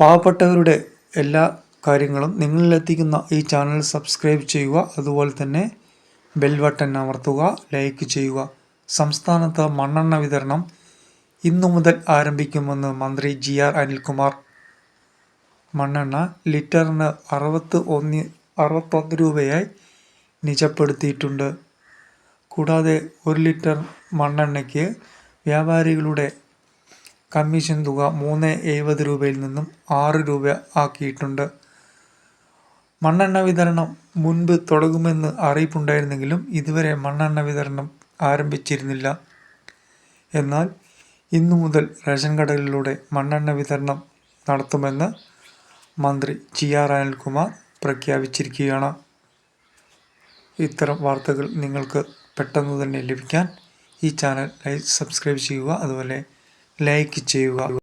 പാവപ്പെട്ടവരുടെ എല്ലാ കാര്യങ്ങളും നിങ്ങളിലെത്തിക്കുന്ന ഈ ചാനൽ സബ്സ്ക്രൈബ് ചെയ്യുക. അതുപോലെ തന്നെ ബെൽ ബട്ടൺ അമർത്തുക ലൈക്ക് ചെയ്യുക. സംസ്ഥാനത്ത് മണ്ണെണ്ണ വിതരണം ഇന്നു മുതൽ ആരംഭിക്കുമെന്ന് മന്ത്രി ജി ആർ അനിൽകുമാർ. മണ്ണെണ്ണ ലിറ്ററിന് അറുപത്ത് ഒന്ന് അറുപത്തൊന്ന് രൂപയായി നിജപ്പെടുത്തിയിട്ടുണ്ട്. കൂടാതെ ഒരു ലിറ്റർ മണ്ണെണ്ണയ്ക്ക് വ്യാപാരികളുടെ കമ്മീഷൻ തുക മൂന്ന് എഴുപത് രൂപയിൽ നിന്നും ആറ് രൂപ ആക്കിയിട്ടുണ്ട്. മണ്ണെണ്ണ വിതരണം മുൻപ് തുടങ്ങുമെന്ന് അറിയിപ്പുണ്ടായിരുന്നെങ്കിലും ഇതുവരെ മണ്ണെണ്ണ വിതരണം ആരംഭിച്ചിരുന്നില്ല. എന്നാൽ ഇന്നു മുതൽ റേഷൻ കടകളിലൂടെ മണ്ണെണ്ണ വിതരണം നടത്തുമെന്ന് മന്ത്രി ജി ആർ അനിൽകുമാർ പ്രഖ്യാപിച്ചിരിക്കുകയാണ്. ഇത്തരം വാർത്തകൾ നിങ്ങൾക്ക് പെട്ടെന്ന് തന്നെ ലഭിക്കാൻ ഈ ചാനൽ ലൈക്ക് സബ്സ്ക്രൈബ് ചെയ്യുക. അതുപോലെ ലൈക്ക് ചെയ്യുക.